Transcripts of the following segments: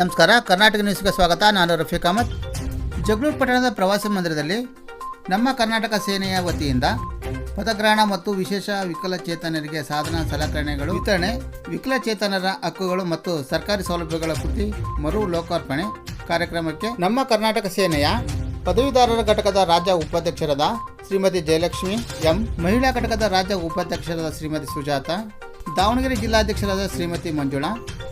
ನಮಸ್ಕಾರ. ಕರ್ನಾಟಕ ನ್ಯೂಸ್ಗೆ ಸ್ವಾಗತ. ನಾನು ರಫೀಕ್ ಅಹಮದ್. ಜಗಳೂರು ಪಟ್ಟಣದ ಪ್ರವಾಸಿ ಮಂದಿರದಲ್ಲಿ ನಮ್ಮ ಕರ್ನಾಟಕ ಸೇನೆಯ ವತಿಯಿಂದ ಪದಗ್ರಹಣ ಮತ್ತು ವಿಶೇಷ ವಿಕಲಚೇತನರಿಗೆ ಸಾಧನ ಸಲಕರಣೆಗಳು, ವಿತರಣೆ, ವಿಕಲಚೇತನರ ಹಕ್ಕುಗಳು ಮತ್ತು ಸರ್ಕಾರಿ ಸೌಲಭ್ಯಗಳ ಕೃತಿ ಮರು ಲೋಕಾರ್ಪಣೆ ಕಾರ್ಯಕ್ರಮಕ್ಕೆ ನಮ್ಮ ಕರ್ನಾಟಕ ಸೇನೆಯ ಪದವೀಧರರ ಘಟಕದ ರಾಜ್ಯ ಉಪಾಧ್ಯಕ್ಷರಾದ ಶ್ರೀಮತಿ ಜಯಲಕ್ಷ್ಮಿ ಎಂ, ಮಹಿಳಾ ಘಟಕದ ರಾಜ್ಯ ಉಪಾಧ್ಯಕ್ಷರಾದ ಶ್ರೀಮತಿ ಸುಜಾತ, ದಾವಣಗೆರೆ ಜಿಲ್ಲಾಧ್ಯಕ್ಷರಾದ ಶ್ರೀಮತಿ ಮಂಜುಳಾ,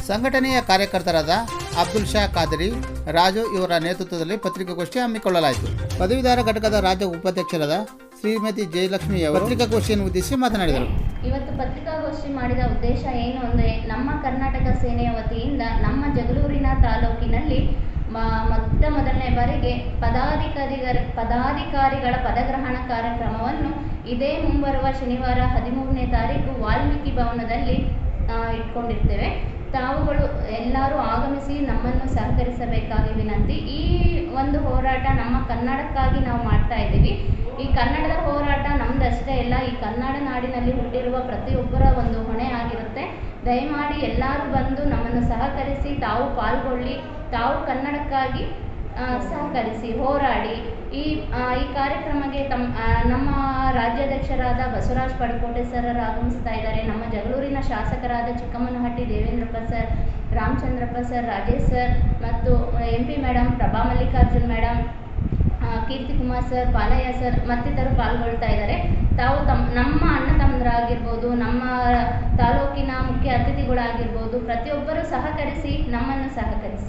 ಸಂಘಟನೆಯ ಕಾರ್ಯಕರ್ತರಾದ ಅಬ್ದುಲ್ ಶಾ ಖಾದರಿ, ರಾಜು ಇವರ ನೇತೃತ್ವದಲ್ಲಿ ಪತ್ರಿಕಾಗೋಷ್ಠಿ ಹಮ್ಮಿಕೊಳ್ಳಲಾಯಿತು. ಪದವೀಧರ ಘಟಕದ ರಾಜ್ಯ ಉಪಾಧ್ಯಕ್ಷರಾದ ಶ್ರೀಮತಿ ಜಯಲಕ್ಷ್ಮಿ ಅವರು ಪತ್ರಿಕಾಗೋಷ್ಠಿಯನ್ನು ಉದ್ದೇಶಿಸಿ ಮಾತನಾಡಿದರು. ಇವತ್ತು ಪತ್ರಿಕಾಗೋಷ್ಠಿ ಮಾಡಿದ ಉದ್ದೇಶ ಏನು ಅಂದರೆ, ನಮ್ಮ ಕರ್ನಾಟಕ ಸೇನೆಯ ವತಿಯಿಂದ ನಮ್ಮ ಜಗಳೂರಿನ ತಾಲೂಕಿನಲ್ಲಿ ಮ- ಮೊಟ್ಟ ಮೊದಲನೇ ಬಾರಿಗೆ ಪದಾಧಿಕಾರಿಗಳ ಪದಾಧಿಕಾರಿಗಳ ಪದಗ್ರಹಣ ಕಾರ್ಯಕ್ರಮವನ್ನು ಇದೇ ಮುಂಬರುವ ಶನಿವಾರ ಹದಿಮೂರನೇ ತಾರೀಕು ವಾಲ್ಮೀಕಿ ಭವನದಲ್ಲಿ ಇಟ್ಕೊಂಡಿರ್ತೇವೆ. ತಾವುಗಳು ಎಲ್ಲರೂ ಆಗಮಿಸಿ ನಮ್ಮನ್ನು ಸಹಕರಿಸಬೇಕಾಗಿ ವಿನಂತಿ ಈ ಒಂದು ಹೋರಾಟ ನಮ್ಮ ಕನ್ನಡಕ್ಕಾಗಿ ನಾವು ಮಾಡ್ತಾ ಇದ್ದೀವಿ. ಈ ಕನ್ನಡದ ಹೋರಾಟ ನಮ್ದಷ್ಟೇ ಅಲ್ಲ, ಈ ಕನ್ನಡ ನಾಡಿನಲ್ಲಿ ಹುಟ್ಟಿರುವ ಪ್ರತಿಯೊಬ್ಬರ ಒಂದು ಹೊಣೆ ಆಗಿರುತ್ತೆ. ದಯಮಾಡಿ ಎಲ್ಲರೂ ಬಂದು ನಮ್ಮನ್ನು ಸಹಕರಿಸಿ, ತಾವು ಪಾಲ್ಗೊಳ್ಳಿ, ತಾವು ಕನ್ನಡಕ್ಕಾಗಿ ಸಹಕರಿಸಿ, ಹೋರಾಡಿ. ಈ ಈ ಕಾರ್ಯಕ್ರಮಕ್ಕೆ ತಮ್ಮ ನಮ್ಮ ರಾಜ್ಯಾಧ್ಯಕ್ಷರಾದ ಬಸವರಾಜ್ ಪಡಕೋಟೆ ಸರ್ ಆಗಮಿಸ್ತಾ ಇದ್ದಾರೆ. ನಮ್ಮ ಜಗಳೂರಿನ ಶಾಸಕರಾದ Chikkammanahatti Devendrappa sir Ramachandrappa sir Rajesh sir ಮತ್ತು M P madam Prabha Mallikarjun madam Keerthi Kumar sir Palaiah sir ಮತ್ತಿತರರು ಪಾಲ್ಗೊಳ್ತಾ ಇದ್ದಾರೆ. ತಾವು ತಮ್ಮ ನಮ್ಮ ಅಣ್ಣ ತಮ್ಮಂದರಾಗಿರ್ಬೋದು, ನಮ್ಮ ತಾಲೂಕಿನ ಮುಖ್ಯ ಅತಿಥಿಗಳಾಗಿರ್ಬೋದು, ಪ್ರತಿಯೊಬ್ಬರೂ ಸಹಕರಿಸಿ ನಮ್ಮನ್ನು ಸಹಕರಿಸಿ